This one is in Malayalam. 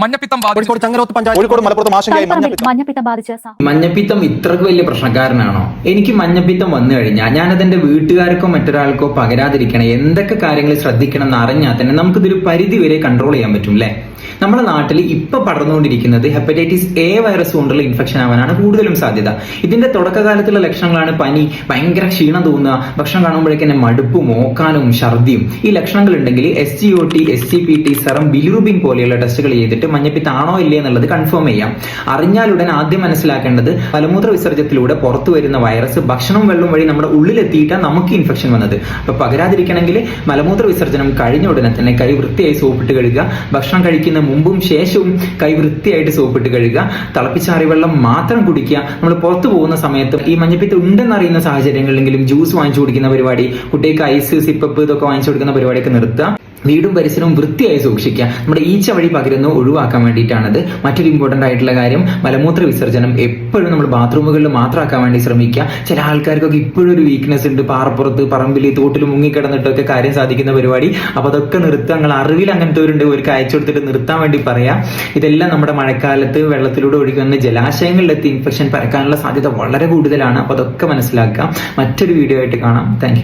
മഞ്ഞപ്പിത്തം ബാധിച്ചു. കോഴിക്കോട് ചങ്ങരോത്ത് പഞ്ചായത്ത് കോഴിക്കോട് മലപ്പുറത്തും ആശങ്കയായി തളിപ്പറമ്പിൽ മഞ്ഞപ്പിത്തം. മഞ്ഞപ്പിത്തം ബാധിച്ച മഞ്ഞപ്പിത്തം ഇത്രക്ക് വലിയ പ്രശ്നക്കാരനാണോ? എനിക്ക് മഞ്ഞപ്പിത്തം വന്നു കഴിഞ്ഞാൽ ഞാനത് എന്റെ വീട്ടുകാർക്കോ മറ്റൊരാൾക്കോ പകരാതിരിക്കണം. എന്തൊക്കെ കാര്യങ്ങൾ ശ്രദ്ധിക്കണം എന്ന് അറിഞ്ഞാൽ തന്നെ നമുക്കിതൊരു പരിധി വരെ കൺട്രോൾ ചെയ്യാൻ പറ്റും അല്ലേ നമ്മുടെ നാട്ടിൽ ഇപ്പൊ പടർന്നുകൊണ്ടിരിക്കുന്നത് ഹെപ്പറ്റൈറ്റിസ് എ വൈറസ് കൊണ്ടുള്ള ഇൻഫെക്ഷൻ ആവാനാണ് കൂടുതലും സാധ്യത. ഇതിന്റെ തുടക്കകാലത്തുള്ള ലക്ഷണങ്ങളാണ് പനി ഭയങ്കര ക്ഷീണം തോന്നുക ഭക്ഷണം കാണുമ്പോഴേക്കും തന്നെ മടുപ്പും ഓക്കാനും ഛർദിയും. ഈ ലക്ഷണങ്ങൾ ഉണ്ടെങ്കിൽ S G O T S G P T serum bilirubin പോലെയുള്ള ടെസ്റ്റുകൾ ചെയ്തിട്ട് മഞ്ഞപ്പിത്താണോ ഇല്ലേ എന്നുള്ളത് കൺഫേം ചെയ്യാം. അറിഞ്ഞാലുടൻ ആദ്യം മനസ്സിലാക്കേണ്ടത് മലമൂത്ര വിസർജ്യത്തിലൂടെ പുറത്തു വരുന്ന വൈറസ് ഭക്ഷണം വെള്ളം വഴി നമ്മുടെ ഉള്ളിലെത്തിയിട്ടാണ് നമുക്ക് ഇൻഫെക്ഷൻ വന്നത്. അപ്പൊ പകരാതിരിക്കണമെങ്കിൽ മലമൂത്ര വിസർജനം കഴിഞ്ഞ ഉടനെ തന്നെ കൈ വൃത്തിയായി സോപ്പിട്ട് കഴുകുക. ഭക്ഷണം കഴിക്കുന്ന മുമ്പും ശേഷവും കൈ വൃത്തിയായിട്ട് സോപ്പിട്ട് കഴുകുക. തിളപ്പിച്ചാറി വെള്ളം മാത്രം കുടിക്കുക. നമ്മൾ പുറത്തു പോകുന്ന സമയത്ത് ഈ മഞ്ഞപ്പിത്തം ഉണ്ടെന്ന് അറിയുന്ന സാഹചര്യങ്ങളിലെങ്കിലും ജ്യൂസ് വാങ്ങിച്ചു കുടിക്കുന്ന പരിപാടി കുട്ടികൾക്ക് ഐസ് സിപ്പപ്പ് ഇതൊക്കെ വാങ്ങിച്ചു കൊടുക്കുന്ന പരിപാടിയൊക്കെ നിർത്തുക. വീടും പരിസരവും വൃത്തിയായി സൂക്ഷിക്കുക. നമ്മുടെ ഈച്ച വഴി പകരുന്ന ഒഴിവാക്കാൻ വേണ്ടിയിട്ടാണത്. മറ്റൊരു ഇമ്പോർട്ടന്റ് ആയിട്ടുള്ള കാര്യം മലമൂത്ര വിസർജനം എപ്പോഴും നമ്മൾ ബാത്റൂമുകളിൽ മാത്രമാക്കാൻ വേണ്ടി ശ്രമിക്കുക. ചില ആൾക്കാർക്കൊക്കെ ഇപ്പോഴും ഒരു വീക്ക്നെസ് ഉണ്ട്. പാറപ്പുറത്ത് പറമ്പിൽ തോട്ടിൽ മുങ്ങിക്കിടന്നിട്ടൊക്കെ കാര്യം സാധിക്കുന്ന പരിപാടി. അപ്പോൾ അതൊക്കെ നിർത്തുക. നിങ്ങൾ അറിവിൽ അങ്ങനത്തെ ഒരു ഒരു അയച്ചു കൊടുത്തിട്ട് നിർത്താൻ വേണ്ടി പറയാം. ഇതെല്ലാം നമ്മുടെ മഴക്കാലത്ത് വെള്ളത്തിലൂടെ ഒഴുകുന്ന ജലാശയങ്ങളിലെത്തി ഇൻഫെക്ഷൻ പരക്കാനുള്ള സാധ്യത വളരെ കൂടുതലാണ്. അപ്പോൾ അതൊക്കെ മനസ്സിലാക്കുക. മറ്റൊരു വീഡിയോ ആയിട്ട് കാണാം. താങ്ക്